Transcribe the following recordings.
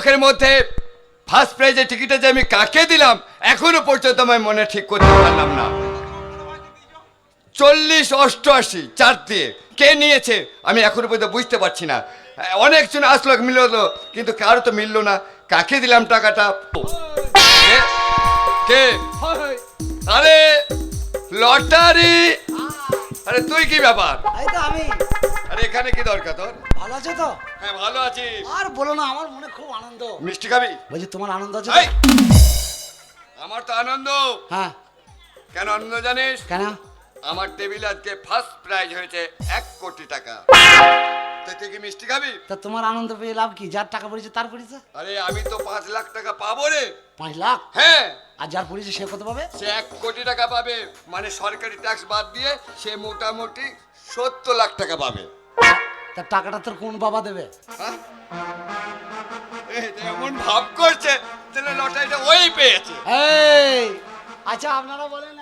লোকের মধ্যে ফার্স্ট প্রাইজের টিকিটটা যে আমি কাকে দিলাম এখনও পর্যন্ত আমি মনে ঠিক করতে পারলাম না। চল্লিশ অষ্টআশি চার দিয়ে কে নিয়েছে আমি এখনও পর্যন্ত বুঝতে পারছি না। অনেকজন আসলো মিললো কিন্তু কারও তো মিললো না। কাকে দিলাম টাকাটা? কে? আরে লটারি! আরে তুই কি ব্যাপার? আমি। আরে এখানে কি দরকার তোর? ভালো আছে তো? হ্যাঁ ভালো আছি আর বলো না আমার মনে খুব আনন্দ। মিষ্টি খাবি? বলছি তোমার আনন্দ আছে এই! আমার তো আনন্দ। হ্যাঁ। কেন আনন্দ জানিস? কেন? আমার টেবিল আজকে ফার্স্ট প্রাইজ হয়েছে এক কোটি টাকা। তো তুই কি মিষ্টি খাবি? তা তোমার আনন্দ পেয়ে লাভ কি? যার টাকা পড়েছে তার পড়েছে? আরে আমি তো পাঁচ লাখ টাকা পাবো রে। পাঁচ লাখ? হ্যাঁ। আর যার পড়েছে সে কত পাবে? সে এক কোটি টাকা পাবে। মানে সরকারি ট্যাক্স বাদ দিয়ে সে মোটামুটি সত্তর লাখ টাকা পাবে। তার টাকাটা তোর কোন বাবা দেবে? এমন ভাব করছে তাহলে লটারিটা ওই পেয়েছে। এই আচ্ছা আপনারা বলেন।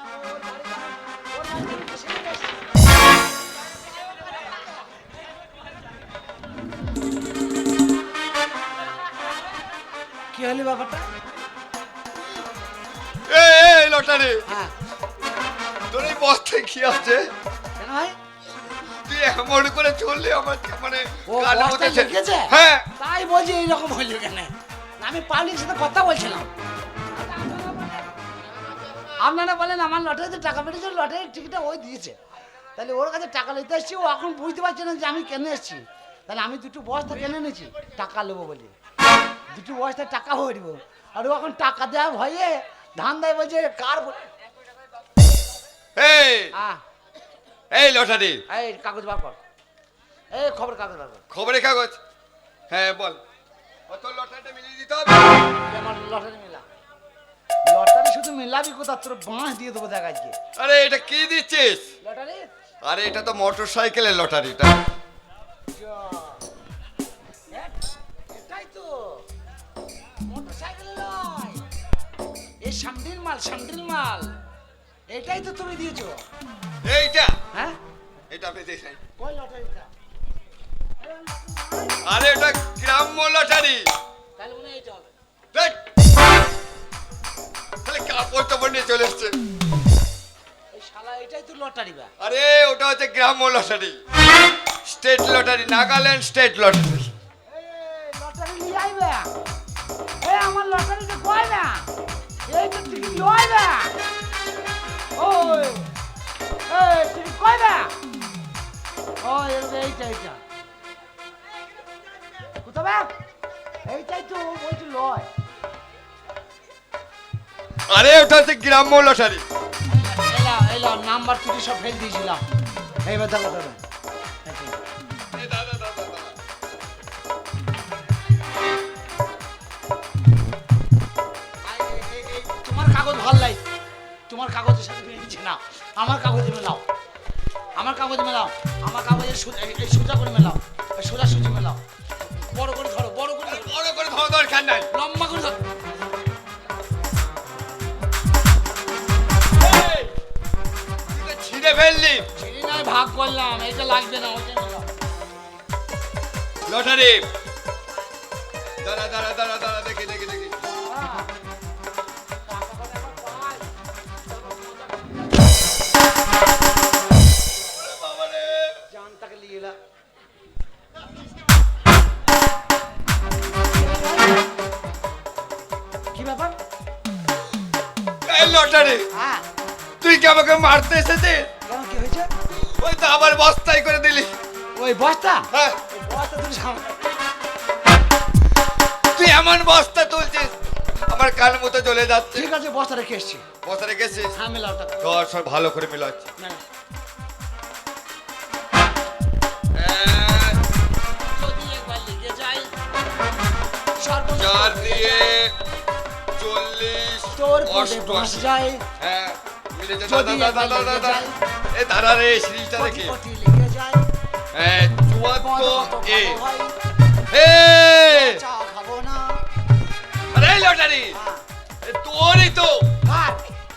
কি হলি ব্যাপারটা? এই এই লটারি। হ্যাঁ। তোর এই বস্তায় কি আছে? কেন ভাই? তুই এমন করে চললি আমার মানে ও লিখেছে হ্যাঁ। তাই বলছি এইরকম হইল কেন? আমি পাবলিকের সাথে কথা বলছিলাম। আপনারা বলেন আমার লটারিতে টাকা পেয়েছে লটারির টিকিটটা ওই দিয়েছে। তাহলে ওর কাছে টাকা নিতে এসেছি ও এখন বুঝতে পারছে না যে আমি কেন এসেছি। তাহলে আমি দুটো বস্তা কিনে নিয়েছি টাকা নেব বলে। দুটো বস্তা টাকা হয়ে দিব আর ও এখন টাকা দেওয়া ভয়ে ধান দেয় বলছে কার বলে এই আহ। এই লটারি এই কাগজ বার কর। এই খবর কাগজ বার কর। খবরের কাগজ? হ্যাঁ বল। তোর লটারিটা মিলিয়ে দিতে হবে? আমার লটারি মেলা। লটারি শুধু মেলাবি কোথা তোর বাঁশ দিয়ে দেবো দেখ আজকে। আরে এটা কি দিচ্ছিস? লটারি আরে এটা তো মোটর সাইকেলের লটারিটা এটাই তো মোটরসাইকেল নয় এই সামডিল মাল সামডিল মাল। এটাই তো তুমি দিয়েছ। এইটা। হ্যাঁ? এটা আমি দেখাই ওই লটারিটা আরে এটা গ্রাম্য লটারি। তাহলে মনে এইটা হবে। দেখ। তাহলে কাপড় টাপড় নিয়ে চলে এসছে। শালা এটাই তো লটারি বা। আরে ওটা হচ্ছে গ্রাম্য lottery. State lottery Nagaland state lottery. Lottery নিয়ে আইবে। এই আমার লটারিটা কয় না এই তো লয় না আরে, ওটা হচ্ছে গ্রাম্য লটারি নাম্বার সব ফেল দিয়েছিলাম এইবার দেখো দাদা তোমার কাগজ ভালো তোমার কাগজের সাথে মিলছে না আমার কাগজে মেলাও আমার কাগজে মেলাও এই- এই সোজা করে মেলাও। সোজা সুজি মেলাও। বড় করে ধরো বড় করে বড় করে ধোয়া দরকার নাই লম্বা করে ধরো। এই, তুই তো ছিঁড়ে ফেললি। ছিঁড়ি নয় ভাগ করলাম। এটা লাগবে না মেলাও লটারি। আমাকে মারতে এসেছিস কেন কি হয়েছে? ওই তো আবার বস্তায় করে দিলি। ওই বস্তা? হ্যাঁ। বস্তা তুমি তুই এমন বস্তা তুলছিস আমার কান মতো চলে যাচ্ছে। ঠিক আছে বস্তা রেখে এসছি। বস্তা রেখেছিস হ্যাঁ মেলাও টাকা সব ভালো করে মিলাচ্ছি। চার দিয়ে চল্লিশ তোর পদে যায়। হ্যাঁ। এ রে সিরিজটা দেখি। হ্যাঁ চুয়াত্তর এ। হে! আরে লটারি! তোরই তো?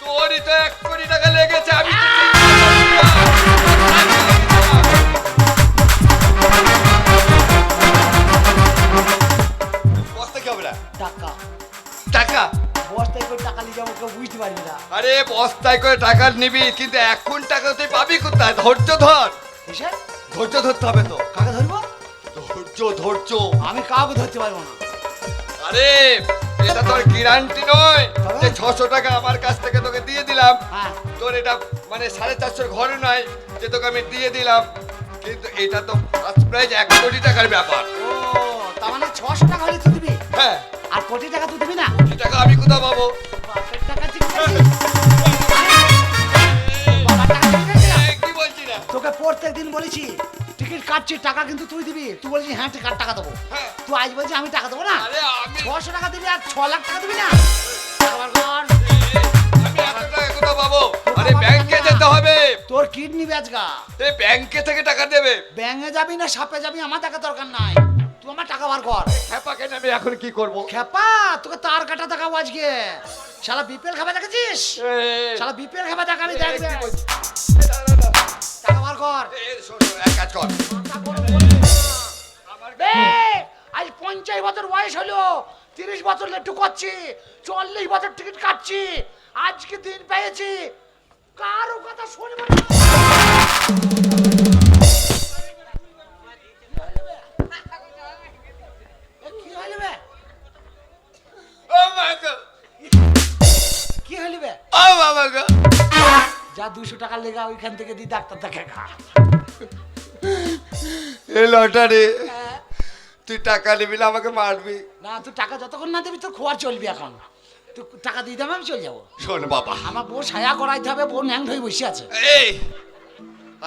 তোরই তো এক কোটি টাকা লেগেছে আমি তো পারবি না। আরে বস্তায় করে টাকা নিবি কিন্তু এখন টাকা তুই পাবি কোথায়? ধৈর্য ধর। ধৈর্য ধরতে হবে তো। কাকে ধরবো? ধৈর্য ধৈর্য। আমি কাউকে ধরতে পারব না। আরে এটা তোর গ্যারান্টি নয় যে ছশো টাকা আমার কাছ থেকে তোকে দিয়ে দিলাম। হ্যাঁ। তোর এটা মানে সাড়ে চারশোর ঘরে নয় যে তোকে আমি দিয়ে দিলাম। কিন্তু এটা তো ফার্স্ট প্রাইজ এক কোটি টাকার ব্যাপার। ও তার মানে ছশো টাকা হলে তুই দিবি? হ্যাঁ। আর কোটি টাকা তুই দিবি না? কোটি টাকা আমি কোথাও পাবো? তোকে প্রত্যেক দিন বলেছি টিকিট কাটছি টাকা কিন্তু তুই দিবি। তুই বলছিস হ্যাঁ টিকিট টাকা দেবো। হ্যাঁ। তুই আজ বলছিস আমি টাকা দেবো না? ছশো টাকা দিবি আর ছ লাখ টাকা দিবি না? পাবো? আরে ব্যাংকে যেতে হবে। তোর কিডনি বেচগা ব্যাংকে থেকে টাকা দেবে। ব্যাঙে যাবি না সাপে যাবি আমার টাকা দরকার নাই। তুই আমার টাকা বার কর। আমি এখন কি করব? খেপা তোকে তার কাটা দেখাবো আজকে। শালা বিপিএল খাবে দেখেছিস? শালা বিপিএল খাবে দেখাবি। দেখবে কর। এক কাজ কর। আজ পঞ্চাশ বছর বয়স হলো তিরিশ বছর লেটু করছি চল্লিশ বছর টিকিট কাটছি আজকে দিন পেয়েছি। কারও কথা শুনব না। যা দুশো টাকা লেগা ওইখান থেকে দি ডাক্তার দেখে খা। এ লটারি তুই টাকা নিবি না আমাকে মারবি। না তুই টাকা যতক্ষণ না দিবি তোর খোয়ার চলবি এখন। তুই টাকা দিয়ে দেবে আমি চলে যাব। শোন বাবা। আমার বউ ছায়া করাইতে হবে বউ ন্যাং হয়ে বসে আছে। এই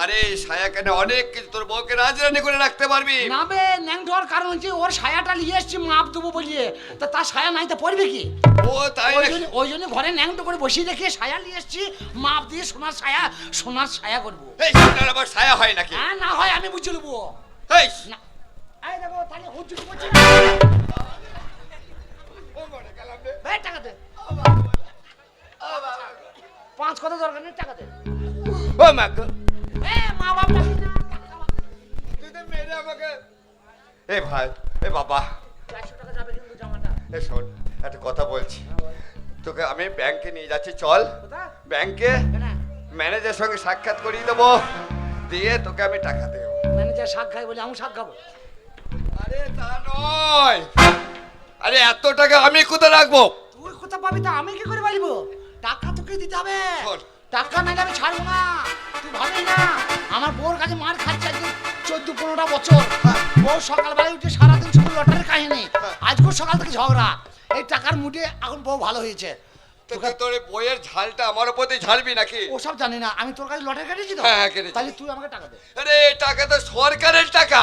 আরে ছায়া কেন অনেক কিছু তোর বউকে রাজরানি করে রাখতে পারবি? না বে ন্যাং হওয়ার কারণ হচ্ছে ওর ছায়াটা নিয়ে এসছি মাপ দেবো বলিয়ে। তা তার ছায়া নাই তো পড়বে কি? ও তাই ওই জন্য ওই জন্য ঘরে ন্যাংটো করে বসিয়ে রেখে ছায়া নিয়ে এসছি মাপ দিয়ে সোনার ছায়া সোনার ছায়া করব। এই সোনার আবার ছায়া হয় নাকি? হ্যাঁ না হয় আমি বুঝে নেব। এই না। এই দেখো তাহলে হুজুর করছি টাকা দে। পাঁচ কত দরকার নেই টাকা দে। ও মা এ ভাই এ বাবা। এ শোন একটা কথা বলছি। তোকে আমি ব্যাংকে নিয়ে যাচ্ছি চল। ব্যাংকে কেন ম্যানেজারের সঙ্গে সাক্ষাৎ করিয়ে দেবো। দিয়ে তোকে আমি টাকা দেবো। ম্যানেজার শাক খাই বলে আমি শাক খাব। আরে তা নয়। আরে এত টাকা আমি কোথায় রাখব? তুই কোথা পাবি তা আমি কি করে পারিব টাকা তোকে দিতে হবে। টাকা নাইলে আমি ছাড়বো না? তুই ভাবি না আমার বউর কাছে মার খাচ্ছে আজকে চোদ্দ পনেরোটা বছর। বউ সকালবেলায় উঠে সারাদিন শুধু লটারির কাহিনী আজকেও সকাল থেকে ঝগড়া। এই টাকার মুডে এখন বউ ভালো হয়েছে। তোকে তোর বইয়ের ঝালটা আমার উপর দিয়ে ঝাড়বি নাকি? ওসব জানি না আমি তোর কাছে লটারি কেটেছি তো? হ্যাঁ, হ্যাঁ, কেটেছি। তাহলে তুই আমাকে টাকা দে। আরে টাকা তো সরকারের টাকা।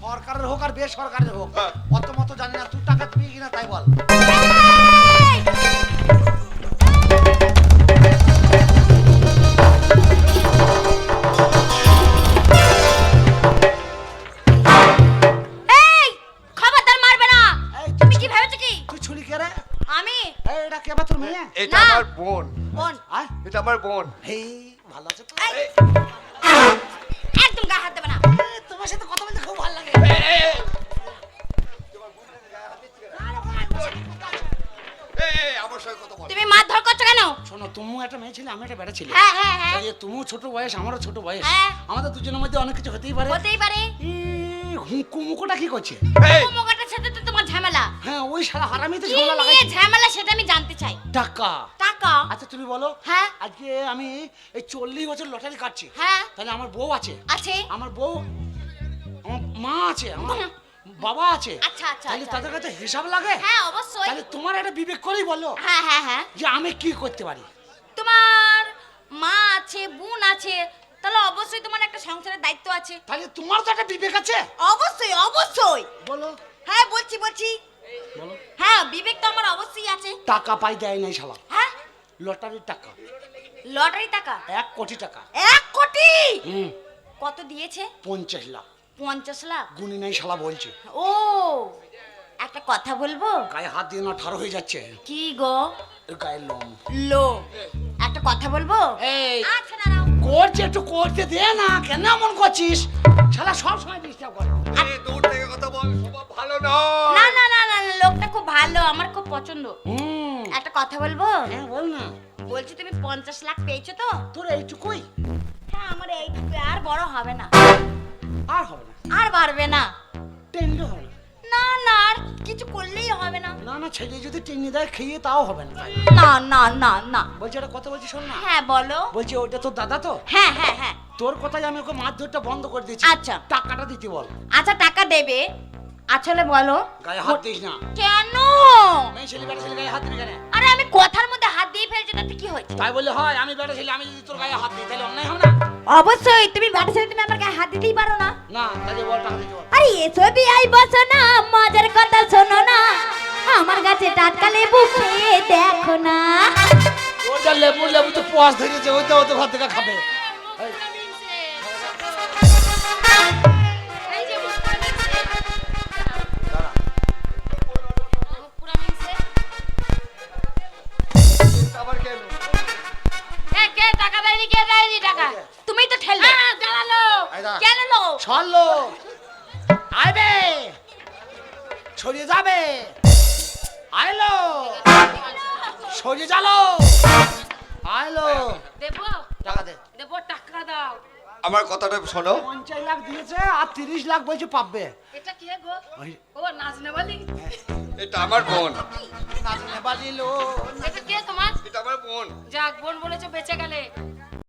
সরকারের হোক আর বেসরকারের হোক হ্যাঁ। অত মতো জানি না তুই টাকা দিবি কিনা তাই বল। বোন হেই ভালো আছে তো? একদম গা হাত দেবে না। তোমার সাথে কথা বলতে খুব ভালো লাগে। এই, এই, আমার সঙ্গে কথা বল। তুমি মারধর করছ কেন? শোনো তুমিও একটা মেয়ে ছিলে আমি একটা বেটা ছিলে। হ্যাঁ হ্যাঁ হ্যাঁ। তুমিও ছোট বয়স আমারও ছোট বয়স। হ্যাঁ। আমাদের দুজনের মধ্যে অনেক কিছু হতেই পারে। হতেই পারে। কি করছে? সাথে তো তোমার ঝামেলা। হ্যাঁ ওই সারা হারামি তো লাগাই ঝামেলা সেটা আমি জানতে চাই। টাকা। আচ্ছা তুমি বলো হ্যাঁ। আজকে আমি এই চল্লিশ বছর লটারি কাটছি। হ্যাঁ। তাহলে আমার বউ আছে? আছে। আমার বউ আমার মা আছে আমার বাবা আছে। আচ্ছা আচ্ছা তাহলে আচ্ছা। তাদের কাছে হিসাব লাগে? হ্যাঁ অবশ্যই। তাহলে তোমার একটা বিবেক করেই বলো হ্যাঁ হ্যাঁ হ্যাঁ। যে আমি কি করতে পারি? তোমার মা আছে বোন আছে তাহলে অবশ্যই তোমার একটা সংসারের দায়িত্ব আছে। তাহলে তোমার তো একটা বিবেক আছে? অবশ্যই অবশ্যই। বলো। হ্যাঁ বলছি বলছি। বলো। হ্যাঁ বিবেক তো আমার অবশ্যই আছে। টাকা পাই দেয় নাই শালা। লটারির টাকা। লটারি টাকা? এক কোটি টাকা। এক কোটি? হুম। কত দিয়েছে? পঞ্চাশ লাখ। পঞ্চাশ লাখ? গুনি নাই শালা বলছে। ও একটা কথা বলব? গায়ে হাত দিয়ে না ঠাড়ো হয়ে যাচ্ছে। কি গো? গায়ে লোম। লো। একটা কথা বলব? এই। আচ্ছা দাঁড়াও। করছে একটু করতে দে না কেন এমন করছিস? শালা সব সময় ডিস্টার্ব করে। এই, দূর থেকে কথা বল স্বভাব ভালো না না না না না, লোকটা খুব ভালো আমার খুব পছন্দ। হুম। একটা কথা বলব? হ্যাঁ বল না। বলছি তুমি পঞ্চাশ লাখ পেয়েছ তো? তোর এইটুকুই? হ্যাঁ আমার এইটুকু আর বড় হবে না। আর হবে না। আর বাড়বে না। টেনলে হবে না। না আর কিছু করলেই হবে না। না না ছেলে যদি টেনে দেয় খেয়ে তাও হবে না না না না না। বলছি একটা কথা বলছি শোন না। হ্যাঁ বলো। বলছি ওটা তোর দাদা তো? হ্যাঁ হ্যাঁ হ্যাঁ। তোর কথাই আমি ওকে মারধরটা বন্ধ করে দিয়েছি। আচ্ছা। টাকাটা দিতে বল। আচ্ছা টাকা দেবে। আসলে বলো। গায়ে হাত দিস না। কেন? তাই বললে হয় আমি বেটা ছেলে আমি যদি তোর গায়ে হাত দিই তাহলে অন্যায় হবে না? অবশ্যই তুমি বাটা ছেলে তুমি আমার গায়ে হাত দিতেই পারো না। না তাহলে বল টাকা দিতে বল। আরে ছবি আই বসো না মজার কথা শোনো না। আমার কাছে টাটকা লেবু খেয়ে দেখো না। ওটা লেবু লেবু তো পোয়াশ ধরেছে ওইটা ও তো ঘর থেকে খাবে। আইলো। ছড়িয়ে যালো আইলো। দেবো। টাকা দে। দেবো টাকা দাও। আমার কথাটা শোনো। পঞ্চাশ লাখ দিয়েছে আর তিরিশ লাখ বলছে পাবে। এটা কে গো? ও নাচনে বলি এটা আমার বোন। নাচনে বাজিলো এটা কে তোমার? এটা আমার বোন। যাক বোন বলেছ বেঁচে গেলে।